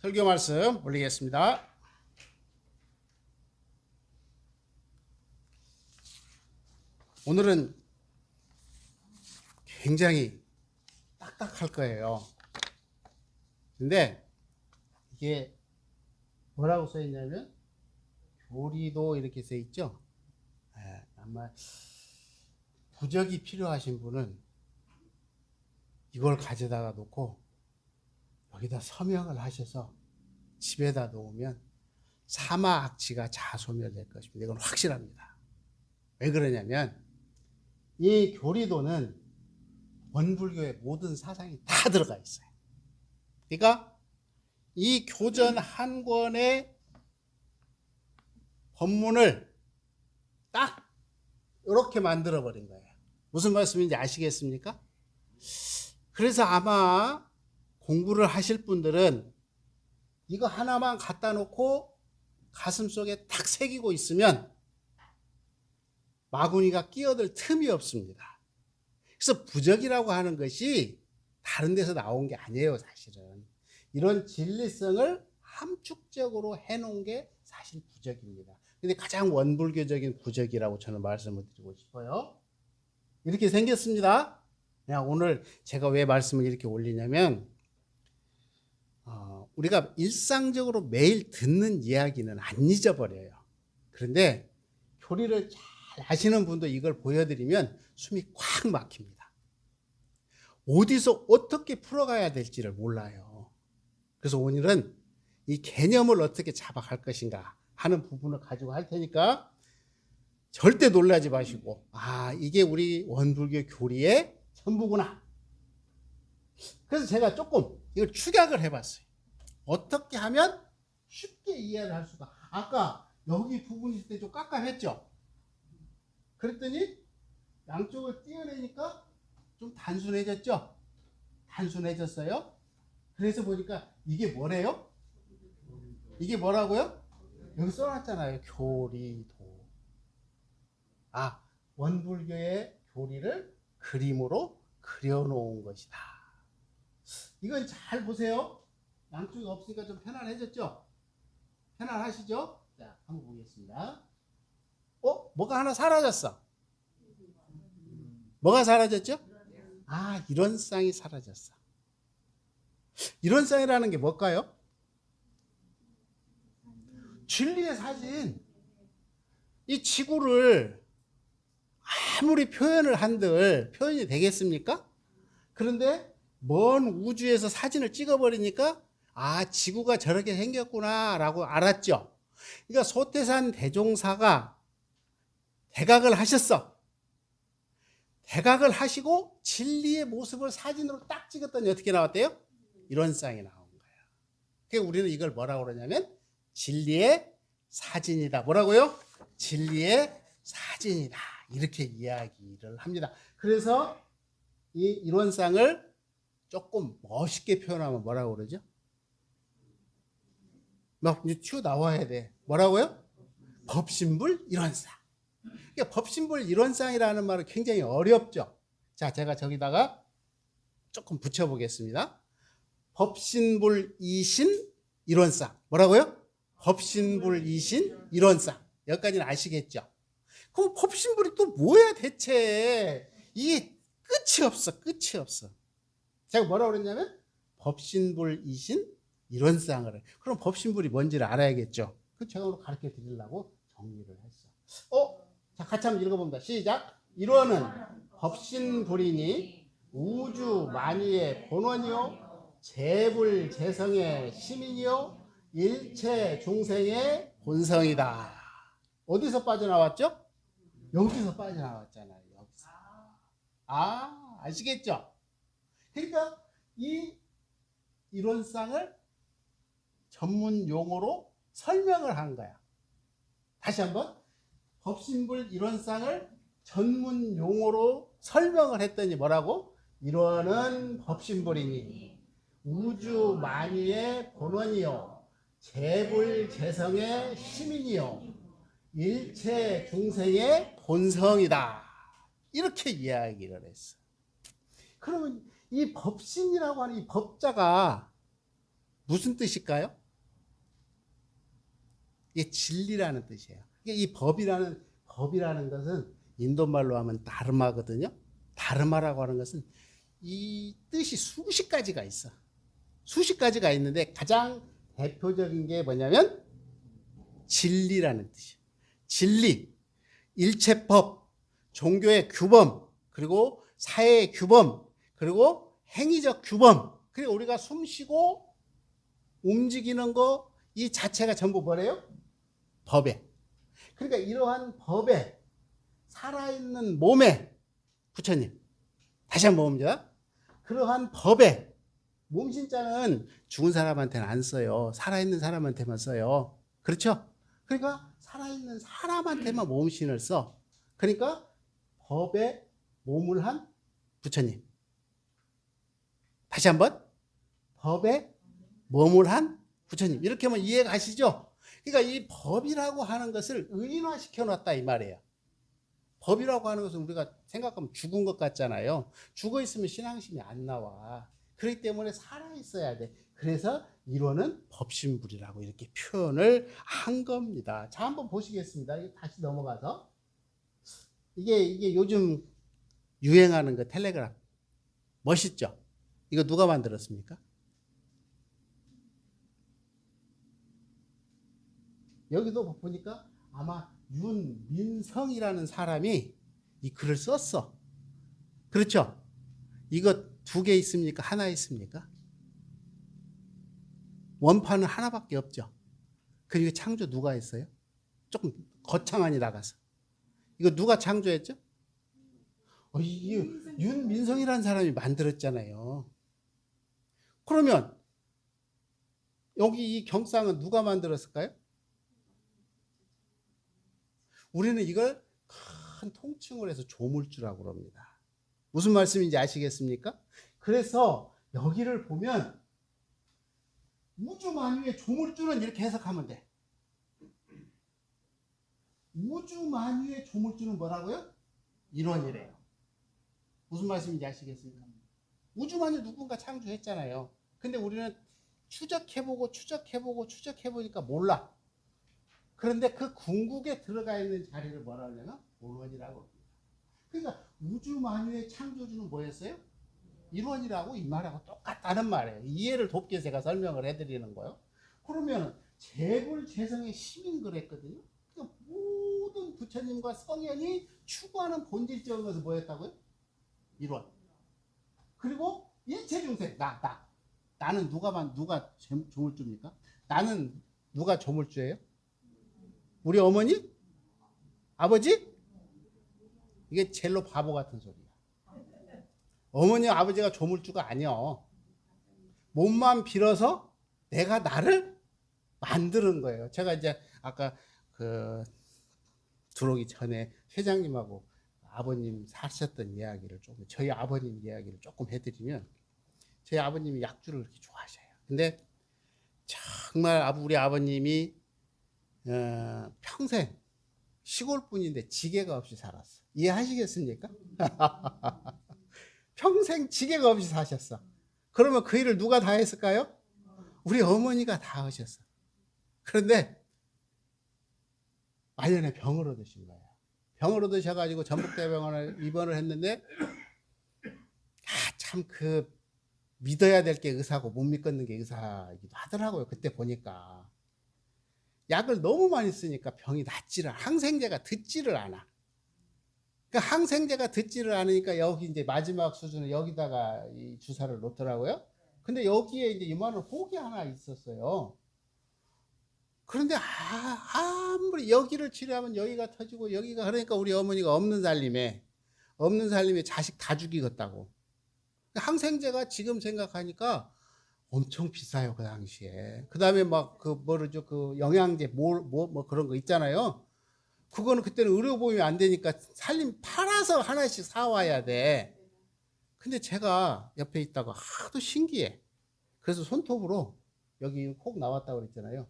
설교 말씀 올리겠습니다. 오늘은 굉장히 딱딱할 거예요. 근데 이게 뭐라고 써 있냐면 교리도 이렇게 써 있죠. 예, 아마 부적이 필요하신 분은 이걸 가져다가 놓고 여기다 서명을 하셔서 집에다 놓으면 사마 악취가 자소멸될 것입니다. 이건 확실합니다. 왜 그러냐면 이 교리도는 원불교의 모든 사상이 다 들어가 있어요. 그러니까 이 교전 한 권의 법문을 딱 이렇게 만들어 버린 거예요. 무슨 말씀인지 아시겠습니까? 그래서 아마 공부를 하실 분들은 이거 하나만 갖다 놓고 가슴 속에 탁 새기고 있으면 마구니가 끼어들 틈이 없습니다. 그래서 부적이라고 하는 것이 다른 데서 나온 게 아니에요, 사실은. 이런 진리성을 함축적으로 해놓은 게 사실 부적입니다. 근데 가장 원불교적인 부적이라고 저는 말씀을 드리고 싶어요. 이렇게 생겼습니다. 그냥 오늘 제가 왜 말씀을 이렇게 올리냐면, 어, 우리가 일상적으로 매일 듣는 이야기는 안 잊어버려요. 그런데 교리를 잘 아시는 분도 이걸 보여드리면 숨이 꽉 막힙니다. 어디서 어떻게 풀어가야 될지를 몰라요. 그래서 오늘은 이 개념을 어떻게 잡아갈 것인가 하는 부분을 가지고 할 테니까 절대 놀라지 마시고, 아, 이게 우리 원불교 교리의 전부구나. 그래서 제가 조금 이걸 축약을 해봤어요. 어떻게 하면 쉽게 이해를 할 수가. 아까 여기 부분 있을 때 좀 깝깝했죠? 그랬더니 양쪽을 띄어내니까 좀 단순해졌죠? 단순해졌어요? 그래서 보니까 이게 뭐래요? 이게 뭐라고요? 여기 써놨잖아요. 교리도. 아, 원불교의 교리를 그림으로 그려놓은 것이다. 이건 잘 보세요. 양쪽이 없으니까 좀 편안해졌죠? 편안하시죠? 자, 한번 보겠습니다. 어? 뭐가 하나 사라졌어. 뭐가 사라졌죠? 아, 이런 쌍이 사라졌어. 이런 쌍이라는 게 뭘까요? 진리의 사진. 이 지구를 아무리 표현을 한들 표현이 되겠습니까? 그런데 먼 우주에서 사진을 찍어버리니까 아, 지구가 저렇게 생겼구나라고 알았죠. 그러니까 소태산 대종사가 대각을 하셨어. 대각을 하시고 진리의 모습을 사진으로 딱 찍었더니 어떻게 나왔대요? 이런 쌍이 나온 거야. 그러니까 우리는 이걸 뭐라고 그러냐면 진리의 사진이다. 뭐라고요? 진리의 사진이다. 이렇게 이야기를 합니다. 그래서 이 이론상을 조금 멋있게 표현하면 뭐라고 그러죠? 막 이제 튀어 나와야 돼. 뭐라고요? 법신불 이론상. 그러니까 법신불 이론상이라는 말은 굉장히 어렵죠. 자, 제가 저기다가 조금 붙여보겠습니다. 법신불 이신 이론상. 뭐라고요? 법신불 이신 이론상. 여기까지는 아시겠죠? 그럼 법신불이 또 뭐야 대체? 이게 끝이 없어. 끝이 없어. 제가 뭐라고 그랬냐면 법신불 이신 이론상을 해. 그럼 법신불이 뭔지를 알아야겠죠. 그 제가 가르쳐 드리려고 정리를 했어. 어? 자, 같이 한번 읽어봅니다. 시작. 이론은 법신불이니 우주 만유의 본원이요 재불 재성의 시민이요 일체 중생의 본성이다. 어디서 빠져나왔죠? 여기서 빠져나왔잖아요. 여기서. 아, 아시겠죠? 그러니까 이 이론상을 전문 용어로 설명을 한 거야. 다시 한번 법신불 이론상을 전문 용어로 설명을 했더니 뭐라고? 이론은 법신불이니 우주 만유의 본원이요 재불 재성의 시민이요 일체 중생의 본성이다. 이렇게 이야기를 했어. 그러면 이 법신이라고 하는 이 법자가 무슨 뜻일까요? 이게 진리라는 뜻이에요. 이 법이라는 법이라는 것은 인도말로 하면 다르마거든요. 다르마라고 하는 것은 이 뜻이 수십 가지가 있어. 수십 가지가 있는데 가장 대표적인 게 뭐냐면 진리라는 뜻이에요. 진리, 일체법, 종교의 규범, 그리고 사회의 규범, 그리고 행위적 규범, 그리고 우리가 숨 쉬고 움직이는 거 이 자체가 전부 뭐래요? 법에. 그러니까 이러한 법에 살아있는 몸에 부처님 다시 한번 봅니다. 그러한 법에 몸신자는 죽은 사람한테는 안 써요. 살아있는 사람한테만 써요. 그렇죠? 그러니까 살아있는 사람한테만 몸신을 써. 그러니까 법에 몸을 한 부처님. 다시 한번 법에 몸을 한 부처님. 이렇게 하면 이해 가시죠? 그러니까 이 법이라고 하는 것을 의인화시켜 놨다 이 말이에요. 법이라고 하는 것은 우리가 생각하면 죽은 것 같잖아요. 죽어 있으면 신앙심이 안 나와. 그렇기 때문에 살아 있어야 돼. 그래서 이론은 법신불이라고 이렇게 표현을 한 겁니다. 자, 한번 보시겠습니다. 다시 넘어가서 이게 이게 요즘 유행하는 거 텔레그램 멋있죠? 이거 누가 만들었습니까? 여기도 보니까 아마 윤민성이라는 사람이 이 글을 썼어. 그렇죠? 이거 두 개 있습니까? 하나 있습니까? 원판은 하나밖에 없죠. 그리고 창조 누가 했어요? 조금 거창하니 나가서. 이거 누가 창조했죠? 어, 이 윤민성이라는 사람이 만들었잖아요. 그러면 여기 이 경상은 누가 만들었을까요? 우리는 이걸 큰 통칭을 해서 조물주라고 그럽니다. 무슨 말씀인지 아시겠습니까? 그래서 여기를 보면 우주 만유의 조물주는 이렇게 해석하면 돼. 우주 만유의 조물주는 뭐라고요? 일원이래요. 무슨 말씀인지 아시겠습니까? 우주 만유 누군가 창조했잖아요. 근데 우리는 추적해보고 추적해보고 추적해보니까 몰라. 그런데 그 궁극에 들어가 있는 자리를 뭐라 하냐면 본원이라고 합니다. 그러니까 우주 만유의 창조주는 뭐였어요? 일원이라고 이 말하고 똑같다는 말이에요. 이해를 돕기 제가 설명을 해드리는 거예요. 그러면 재불 재성의 힘인 그랬거든요. 그러니까 모든 부처님과 성현이 추구하는 본질적인 것은 뭐였다고요? 일원. 그리고 일체 중생 나 나. 나는 누가 만 누가 조물주입니까? 나는 누가 조물주예요? 우리 어머니? 아버지? 이게 젤로 바보 같은 소리야. 어머니 아버지가 조물주가 아니여. 몸만 빌어서 내가 나를 만드는 거예요. 제가 이제 아까 그 들어오기 전에 회장님하고 아버님 사셨던 이야기를 조금 저희 아버님 이야기를 조금 해드리면 저희 아버님이 약주를 그렇게 좋아하셔요. 근데 정말 우리 아버님이 어, 평생 시골 분인데 지게가 없이 살았어. 이해하시겠습니까? 평생 지게가 없이 사셨어. 그러면 그 일을 누가 다 했을까요? 우리 어머니가 다 하셨어. 그런데 말년에 병을 얻으신 거예요. 병을 얻으셔가지고 전북대병원을 입원을 했는데 아, 참 그 믿어야 될 게 의사고 못 믿겠는 게 의사이기도 하더라고요. 그때 보니까 약을 너무 많이 쓰니까 병이 낫지를 항생제가 듣지를 않아. 그러니까 항생제가 듣지를 않으니까 여기 이제 마지막 수준에 여기다가 이 주사를 놓더라고요. 근데 여기에 이제 이만한 혹이 하나 있었어요. 그런데 아, 아무리 여기를 치료하면 여기가 터지고 여기가 그러니까 우리 어머니가 없는 살림에 없는 살림에 자식 다 죽이겠다고. 항생제가 지금 생각하니까 엄청 비싸요 그 당시에. 그 다음에 막 그 뭐르죠 그 영양제 뭐뭐 뭐 그런 거 있잖아요. 그거는 그때는 의료보험이 안 되니까 살림 팔아서 하나씩 사 와야 돼. 근데 제가 옆에 있다가 하도 신기해. 그래서 손톱으로 여기 콕 나왔다고 그랬잖아요.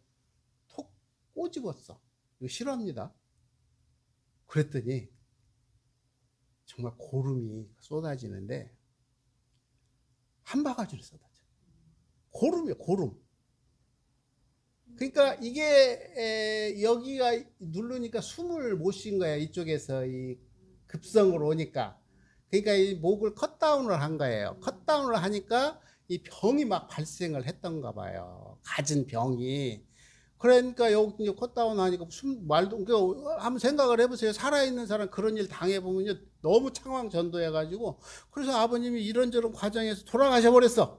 톡 꼬집었어. 이거 싫어합니다. 그랬더니 정말 고름이 쏟아지는데 한 바가지를 쏟아져. 고름이에요, 고름. 그러니까 이게 에, 여기가 누르니까 숨을 못 쉰 거야 이쪽에서 이 급성으로 오니까. 그러니까 이 목을 컷다운을 한 거예요. 컷다운을 하니까 이 병이 막 발생을 했던가 봐요. 가진 병이. 그러니까 여기 컷다운 하니까 숨 말도 그 한번 생각을 해보세요. 살아있는 사람 그런 일 당해보면요. 너무 창황 전도해가지고. 그래서 아버님이 이런저런 과정에서 돌아가셔 버렸어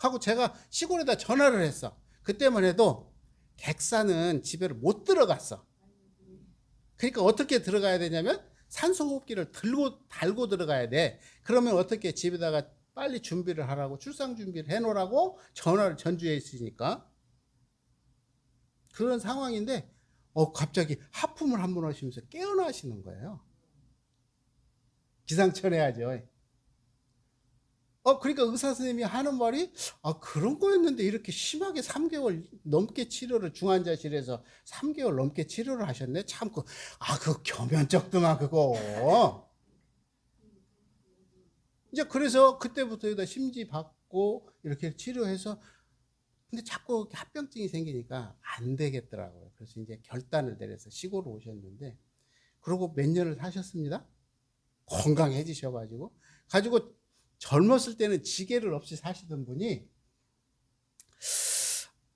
하고 제가 시골에다 전화를 했어. 그때만 해도 객사는 집에를 못 들어갔어. 그러니까 어떻게 들어가야 되냐면 산소호흡기를 들고 달고 들어가야 돼. 그러면 어떻게 집에다가 빨리 준비를 하라고 출산 준비를 해놓으라고 전화를 전주에 있으니까 그런 상황인데 어 갑자기 하품을 한 번 하시면서 깨어나시는 거예요. 기상천외하죠. 어, 그러니까 의사 선생님이 하는 말이, 아, 그런 거였는데 이렇게 심하게 3개월 넘게 치료를, 중환자실에서 3개월 넘게 치료를 하셨네? 참, 그, 아, 그 겸연쩍더만, 그거. 이제 그래서 그때부터 심지 받고 이렇게 치료해서, 근데 자꾸 합병증이 생기니까 안 되겠더라고요. 그래서 이제 결단을 내려서 시골로 오셨는데, 그러고 몇 년을 사셨습니다. 건강해지셔가지고. 가지고 젊었을 때는 지게를 없이 사시던 분이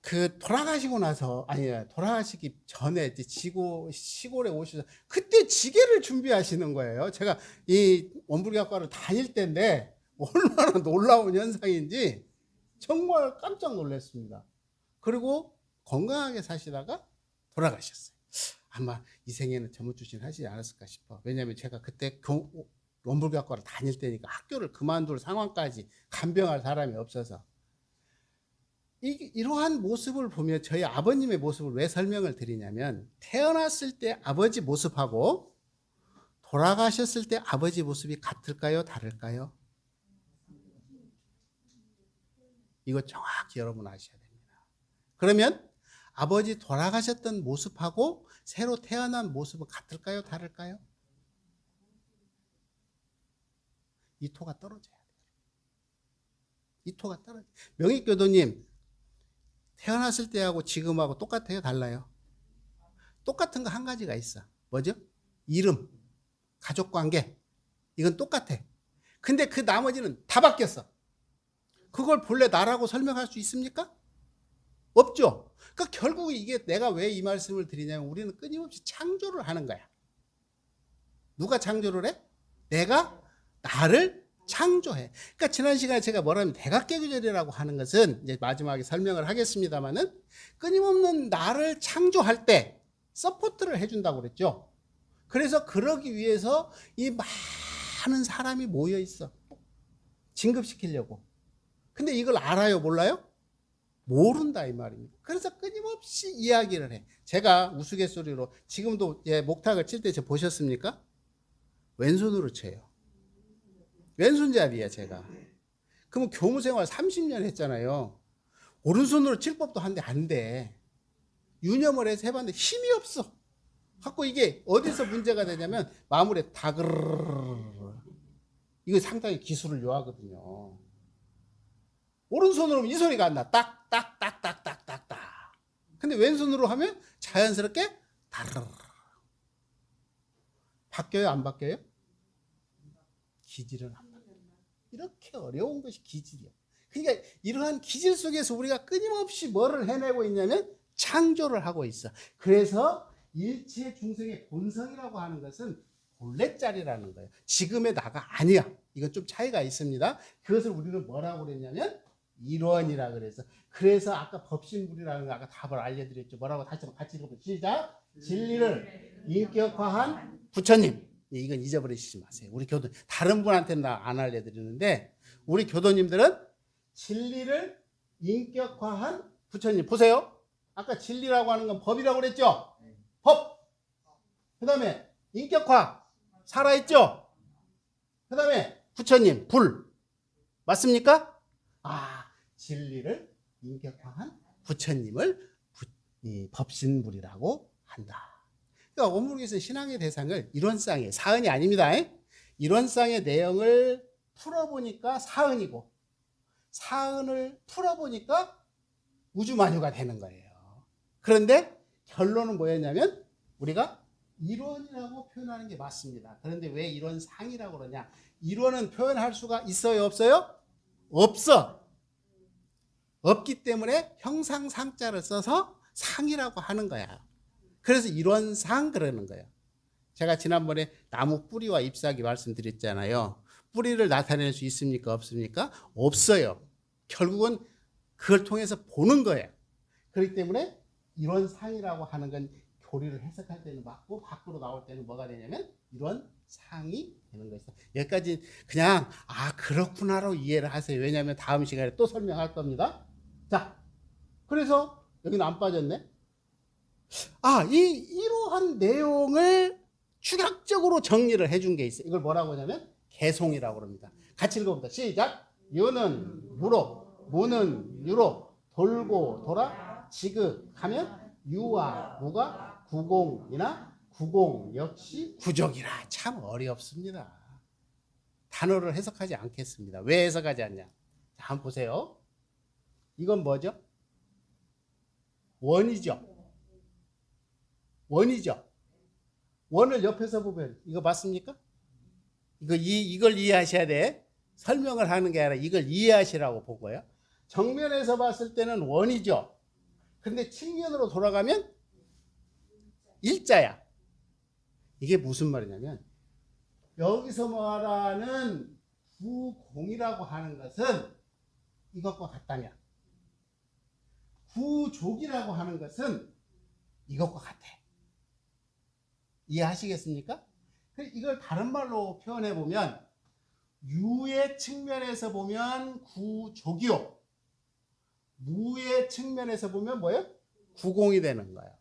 그 돌아가시고 나서 아니 돌아가시기 전에 이제 지고 시골에 오셔서 그때 지게를 준비하시는 거예요. 제가 이 원불교학과를 다닐 때인데 얼마나 놀라운 현상인지 정말 깜짝 놀랐습니다. 그리고 건강하게 사시다가 돌아가셨어요. 아마 이 생에는 전문 출신 하시지 않았을까 싶어. 왜냐하면 제가 그때 교, 원불교학과를 다닐 때니까 학교를 그만둘 상황까지 간병할 사람이 없어서 이, 이러한 모습을 보면 저희 아버님의 모습을 왜 설명을 드리냐면 태어났을 때 아버지 모습하고 돌아가셨을 때 아버지 모습이 같을까요? 다를까요? 이거 정확히 여러분 아셔야 됩니다. 그러면 아버지 돌아가셨던 모습하고 새로 태어난 모습은 같을까요? 다를까요? 이 토가 떨어져야 돼요. 이 토가 떨어져. 명익 교도님 태어났을 때하고 지금하고 똑같아요? 달라요? 똑같은 거 한 가지가 있어. 뭐죠? 이름, 가족 관계. 이건 똑같아. 근데 그 나머지는 다 바뀌었어. 그걸 본래 나라고 설명할 수 있습니까? 없죠. 그러니까 결국 이게 내가 왜 이 말씀을 드리냐면 우리는 끊임없이 창조를 하는 거야. 누가 창조를 해? 내가 나를 창조해. 그러니까 지난 시간에 제가 뭐라면 대각계교절이라고 하는 것은 이제 마지막에 설명을 하겠습니다만은 끊임없는 나를 창조할 때 서포트를 해준다고 그랬죠. 그래서 그러기 위해서 이 많은 사람이 모여 있어. 진급시키려고. 근데 이걸 알아요, 몰라요? 모른다 이 말입니다. 그래서 끊임없이 이야기를 해. 제가 우스갯소리로 지금도 예, 목탁을 칠때저 보셨습니까? 왼손으로 쳐요. 왼손잡이야 제가. 그러면 교무 생활 30년 했잖아요. 오른손으로 칠 법도 한데 안 돼. 유념을 해서 해봤는데 힘이 없어. 갖고 이게 어디서 문제가 되냐면 마무리에 다그르르 이거 상당히 기술을 요하거든요. 오른손으로 하면 이 소리가 안 나. 딱, 딱, 딱, 딱, 딱, 딱, 딱. 근데 왼손으로 하면 자연스럽게 다르르. 바뀌어요? 안 바뀌어요? 기질은 안 바뀌어요. 이렇게 어려운 것이 기질이야. 그러니까 이러한 기질 속에서 우리가 끊임없이 뭐를 해내고 있냐면 창조를 하고 있어. 그래서 일체 중생의 본성이라고 하는 것은 본래짜리라는 거예요. 지금의 나가 아니야. 이건 좀 차이가 있습니다. 그것을 우리는 뭐라고 그랬냐면 일원이라 그래서 그래서 아까 법신불이라는 거 아까 답을 알려드렸죠. 뭐라고 다시 한번 같이 읽어보죠. 시작. 진리를 인격화한 부처님. 예, 이건 잊어버리시지 마세요. 우리 교도 다른 분한테는 나안 알려드리는데 우리 교도님들은 진리를 인격화한 부처님 보세요. 아까 진리라고 하는 건 법이라고 그랬죠. 법. 그다음에 인격화 살아있죠. 그다음에 부처님 불 맞습니까? 아 진리를 인격화한 부처님을 부, 이 법신불이라고 한다. 그러니까 원불교에서 신앙의 대상을 이론상의 사은이 아닙니다. 이론상의 내용을 풀어보니까 사은이고 사은을 풀어보니까 우주만유가 되는 거예요. 그런데 결론은 뭐였냐면 우리가 이론이라고 표현하는 게 맞습니다. 그런데 왜 이론 상이라고 그러냐? 이론은 표현할 수가 있어요, 없어요? 없어. 없기 때문에 형상상자를 써서 상이라고 하는 거야. 그래서 이론상 그러는 거예요. 제가 지난번에 나무 뿌리와 잎사귀 말씀드렸잖아요. 뿌리를 나타낼 수 있습니까? 없습니까? 없어요. 결국은 그걸 통해서 보는 거예요. 그렇기 때문에 이런 상이라고 하는 건 교리를 해석할 때는 맞고 밖으로 나올 때는 뭐가 되냐면 이런 상이 되는 것이다. 여기까지 그냥 아 그렇구나로 이해를 하세요. 왜냐하면 다음 시간에 또 설명할 겁니다. 자, 그래서 여기는 안 빠졌네. 아, 이 이러한 내용을 축약적으로 정리를 해준 게 있어요. 이걸 뭐라고 하냐면 개송이라고 합니다. 같이 읽어봅니다. 시작. 유는 무로, 무는 유로, 돌고 돌아 지극하면 유와 무가 구공이나 구공 역시 구족이라 참 어렵습니다. 단어를 해석하지 않겠습니다. 왜 해석하지 않냐? 자, 한번 보세요. 이건 뭐죠? 원이죠. 원이죠. 원을 옆에서 보면 이거 맞습니까? 이거 이 이걸 이해하셔야 돼. 설명을 하는 게 아니라 이걸 이해하시라고 본 거예요. 정면에서 봤을 때는 원이죠. 근데 측면으로 돌아가면 일자야. 이게 무슨 말이냐면 여기서 말하는 구공이라고 하는 것은 이것과 같다면 구족이라고 하는 것은 이것과 같아. 이해하시겠습니까? 그 이걸 다른 말로 표현해 보면 유의 측면에서 보면 구족이요. 무의 측면에서 보면 뭐예요? 구공이 되는 거예요.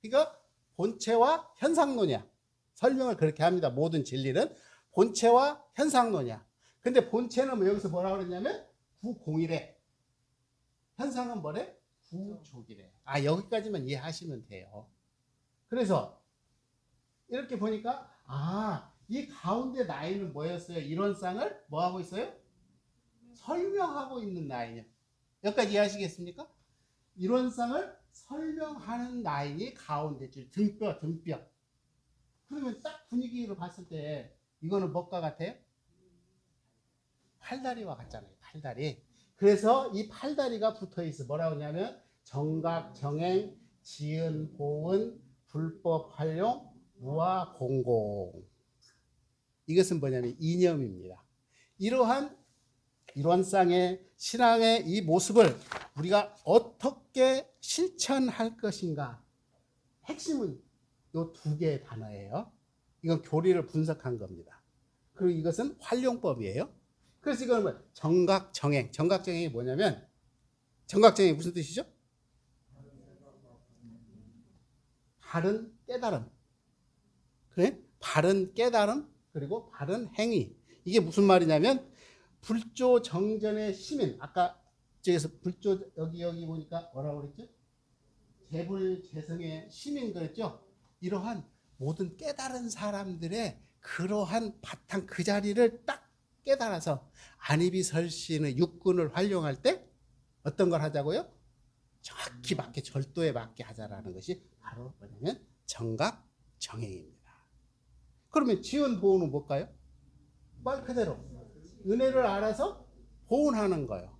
그러니까 본체와 현상론이야. 설명을 그렇게 합니다. 모든 진리는 본체와 현상론이야. 근데 본체는 뭐 여기서 뭐라 그랬냐면 구공이래. 현상은 뭐래? 구족이래. 아 여기까지만 이해하시면 돼요. 그래서 이렇게 보니까 아, 이 가운데 라인은 뭐였어요? 이런 쌍을 뭐 하고 있어요? 설명하고 있는 라인이요. 여기까지 이해하시겠습니까? 이런 쌍을 설명하는 라인이 가운데 줄 등뼈, 등뼈. 그러면 딱 분위기로 봤을 때 이거는 뭐가 같아요? 팔다리와 같잖아요. 팔다리. 그래서 이 팔다리가 붙어 있어. 뭐라고 하냐면 정각, 정행, 지은, 보은, 불법 활용, 무화 공공. 이것은 뭐냐면 이념입니다. 이러한 이론상의 신앙의 이 모습을 우리가 어떻게 실천할 것인가? 핵심은 이 두 개의 단어예요. 이건 교리를 분석한 겁니다. 그리고 이것은 활용법이에요. 그래서 이건 뭐 정각정행. 정각정행이 뭐냐면 정각정행이 무슨 뜻이죠? 바른 깨달음. 그래? 바른 깨달음 그리고 바른 행위. 이게 무슨 말이냐면 불조 정전의 시민. 아까 저기서 불조 여기 여기 보니까 뭐라고 그랬죠? 재불 재성의 시민 그랬죠? 이러한 모든 깨달은 사람들의 그러한 바탕 그 자리를 딱 깨달아서 안입이 설신의 육군을 활용할 때 어떤 걸 하자고요? 정확히 맞게 절도에 맞게 하자라는 것이 바로 뭐냐면 정각 정행입니다. 그러면 지은 보호는 뭘까요? 말 그대로 은혜를 알아서 보훈하는 거예요.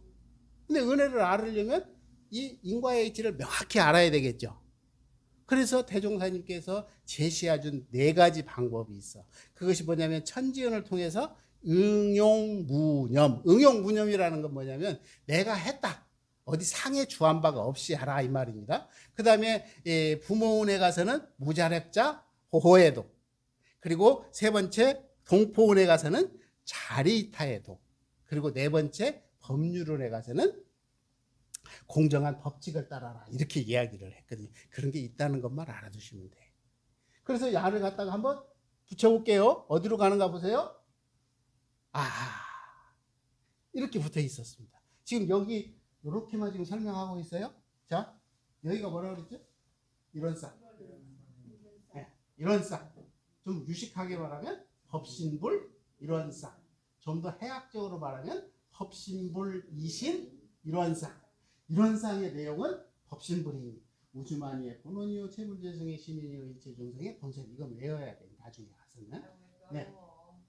근데 은혜를 알으려면 이 인과의 이치를 명확히 알아야 되겠죠. 그래서 대종사님께서 제시해 준 네 가지 방법이 있어. 그것이 뭐냐면 천지연을 통해서 응용무념. 응용무념이라는 건 뭐냐면 내가 했다. 어디 상에 주한 바가 없이 하라 이 말입니다. 그 다음에 부모원에 가서는 무자력자 호호에도 그리고 세 번째 동포원에 가서는 자리타에도 그리고 네 번째 법률원에 가서는 공정한 법칙을 따라라 이렇게 이야기를 했거든요. 그런 게 있다는 것만 알아두시면 돼. 그래서 야를 갖다가 한번 붙여볼게요. 어디로 가는가 보세요. 아 이렇게 붙어 있었습니다. 지금 여기 이렇게만 지금 설명하고 있어요. 자 여기가 뭐라 그랬죠? 이런 쌍. 네, 이런 쌍. 좀 유식하게 말하면 법신불 이런 쌍. 좀더 해학적으로 말하면 법신불 이신 이런 쌍. 이런 쌍의 내용은 법신불이니 우주만이의 본원이요 체불재성의 시민이요 일체중생의 본성 이건 외워야 돼 나중에 가서는 네.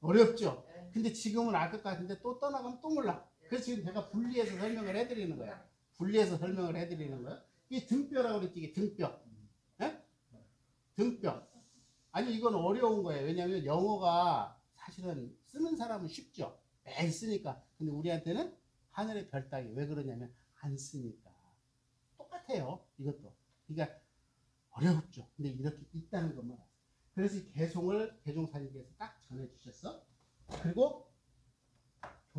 어렵죠 근데 지금은 알 것 같은데 또 떠나가면 또 몰라 그래서 지금 제가 분리해서 설명을 해드리는 거야. 분리해서 설명을 해드리는 거야. 이게 등뼈라고 그랬지 이게 등뼈. 예? 등뼈. 아니 이건 어려운 거예요. 왜냐하면 영어가 사실은 쓰는 사람은 쉽죠. 매일 쓰니까. 근데 우리한테는 하늘의 별 따기. 왜 그러냐면 안 쓰니까. 똑같아요 이것도. 그러니까 어렵죠. 근데 이렇게 있다는 것만. 그래서 이 개송을 개종사님께서 딱 전해주셨어. 그리고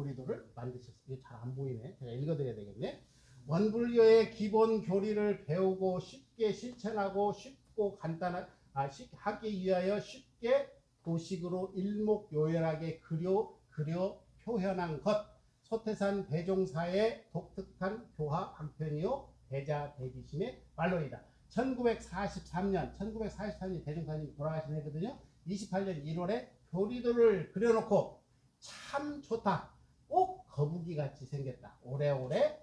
교리도를 만드셨어 이게 잘 안 보이네 제가 읽어드려야 되겠네 원불교의 기본 교리를 배우고 쉽게 실천하고 쉽고 간단한 아, 쉽- 하기 위하여 쉽게 도식으로 일목요연하게 그려 그려 표현한 것 소태산 대종사의 독특한 교화 방편이요 대자 대기심의 말로이다. 1943년 1943년 대종사님 돌아가신 해거든요. 28년 1월에 교리도를 그려놓고 참 좋다. 꼭 거북이 같이 생겼다. 오래오래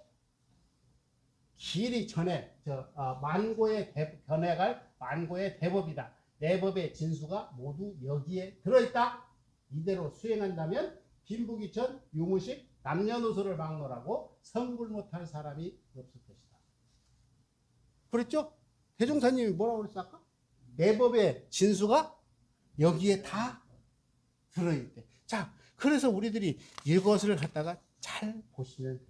길이 전에 저 어, 만고의 대, 변해갈 만고의 대법이다. 내 법의 진수가 모두 여기에 들어있다. 이대로 수행한다면 빈부기천 유무식 남녀노소를 막론하고 성불 못할 사람이 없을 것이다. 그랬죠? 대종사님이 뭐라고 그랬어 아까? 내 법의 진수가 여기에 다 들어있대. 자, 그래서 우리들이 이것을 갖다가 잘 보시면 돼.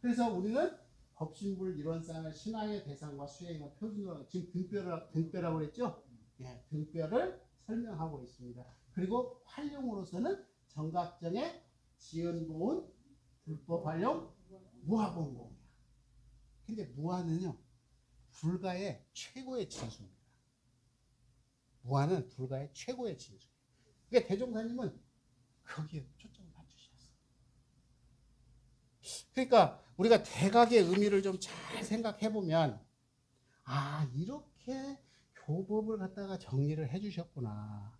그래서 우리는 법신불 이론상을 신앙의 대상과 수행의 표준으로 지금 등뼈라, 등뼈라고 그랬죠? 예, 등뼈를 설명하고 있습니다. 그리고 활용으로서는 정각정의 지연보은 불법 활용 무화공공이야. 근데 무화는요 불가의 최고의 진수입니다. 무화는 불가의 최고의 진수. 그러니까 대종사님은 거기에 초점을 맞추셨어. 그러니까 우리가 대각의 의미를 좀 잘 생각해 보면 아 이렇게 교법을 갖다가 정리를 해주셨구나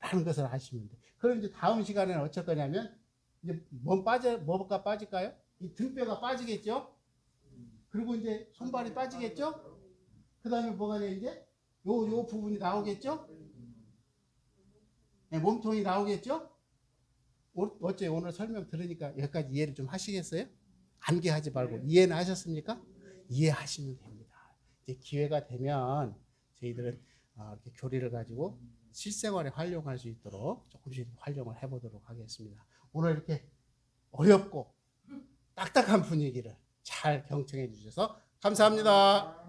라는 것을 아시면 돼. 그럼 이제 다음 시간에는 어쩔 거냐면 이제 뭐 빠져 뭐가 빠질까요? 이 등뼈가 빠지겠죠. 그리고 이제 손발이 빠지겠죠. 그 다음에 뭐가 돼 이제 요 요 부분이 나오겠죠. 네, 몸통이 나오겠죠. 오- 어째 오늘 설명 들으니까 여기까지 이해를 좀 하시겠어요? 안개하지 말고 이해는 하셨습니까? 이해하시면 됩니다. 이제 기회가 되면 저희들은 어, 이렇게 교리를 가지고 실생활에 활용할 수 있도록 조금씩 활용을 해보도록 하겠습니다. 오늘 이렇게 어렵고 딱딱한 분위기를 잘 경청해 주셔서 감사합니다.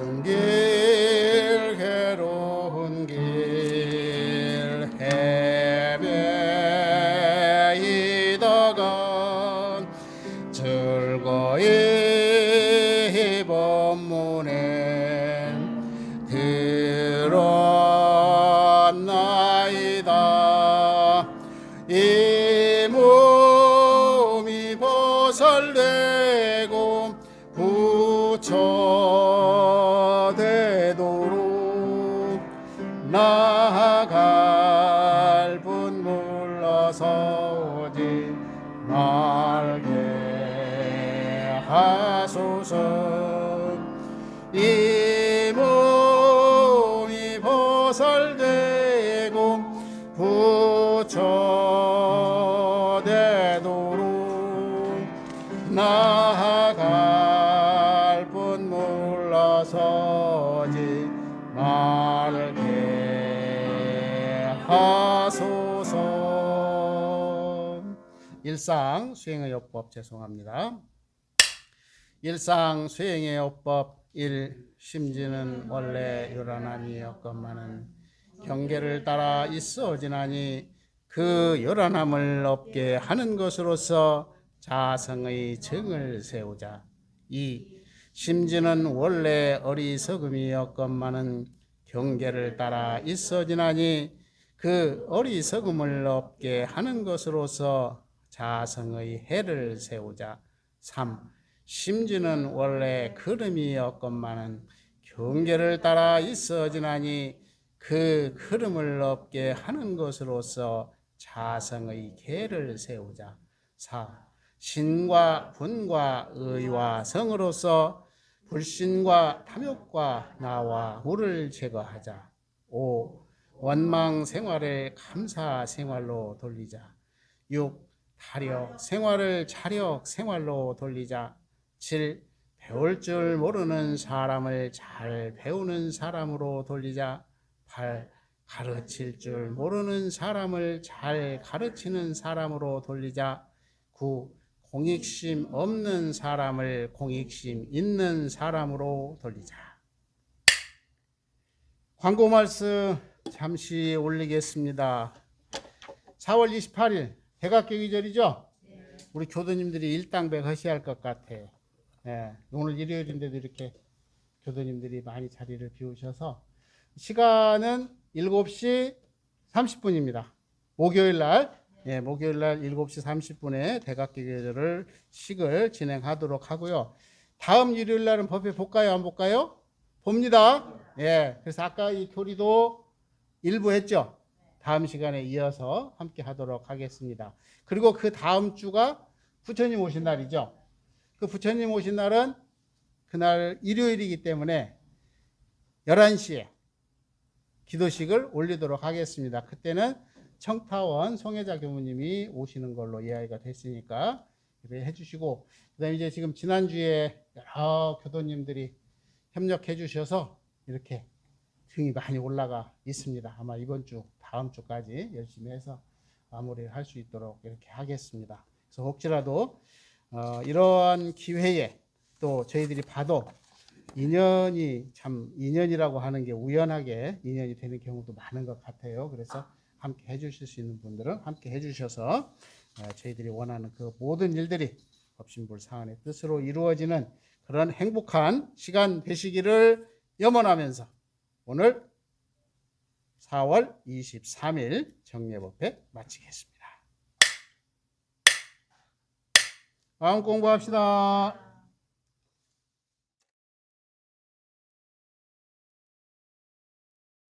어두 일상 수행의 요법 죄송합니다. 일상 수행의 요법 1 심지는 원래 요란함이었건만은 경계를 따라 있어지나니 그 요란함을 없게 하는 것으로서 자성의 정을 세우자. 2 심지는 원래 어리석음이었건만은 경계를 따라 있어지나니 그 어리석음을 없게 하는 것으로서 자성의 해를 세우자. 3. 심지는 원래 흐름이 없건만은 경계를 따라 있어지나니 그 흐름을 없게 하는 것으로서 자성의 계를 세우자. 4. 신과 분과 의와 성으로서 불신과 탐욕과 나와 물을 제거하자. 5. 원망 생활을 감사 생활로 돌리자. 6. 타력 생활을 자력 생활로 돌리자. 7. 배울 줄 모르는 사람을 잘 배우는 사람으로 돌리자. 8. 가르칠 줄 모르는 사람을 잘 가르치는 사람으로 돌리자. 9. 공익심 없는 사람을 공익심 있는 사람으로 돌리자. 광고 말씀 잠시 올리겠습니다. 4월 28일 대각계기절이죠? 우리 교도님들이 일당백 하셔야 할것 같아. 예, 오늘 일요일인데도 이렇게 교도님들이 많이 자리를 비우셔서 시간은 7시 30분입니다. 목요일 날 예, 목요일 날 7시 30분에 대각계절을 식을 진행하도록 하고요. 다음 일요일 날은 법회 볼까요? 안 볼까요? 봅니다. 예, 그래서 아까 이 교리도 일부 했죠. 다음 시간에 이어서 함께 하도록 하겠습니다. 그리고 그 다음 주가 부처님 오신 날이죠. 그 부처님 오신 날은 그날 일요일이기 때문에 11시에 기도식을 올리도록 하겠습니다. 그때는 청타원 송혜자 교무님이 오시는 걸로 이야기가 됐으니까 그래 해주시고 그다음에 이제 지금 지난주에 여러 교도님들이 협력해 주셔서 이렇게 등이 많이 올라가 있습니다. 아마 이번 주 다음 주까지 열심히 해서 마무리를 할 수 있도록 이렇게 하겠습니다. 그래서 혹시라도 어, 이러한 기회에 또 저희들이 봐도 인연이 참 인연이라고 하는 게 우연하게 인연이 되는 경우도 많은 것 같아요. 그래서 함께 해주실 수 있는 분들은 함께 해주셔서 어, 저희들이 원하는 그 모든 일들이 법신불 사안의 뜻으로 이루어지는 그런 행복한 시간 되시기를 염원하면서 오늘 4월 23일 정례법회 마치겠습니다. 마음 공부합시다.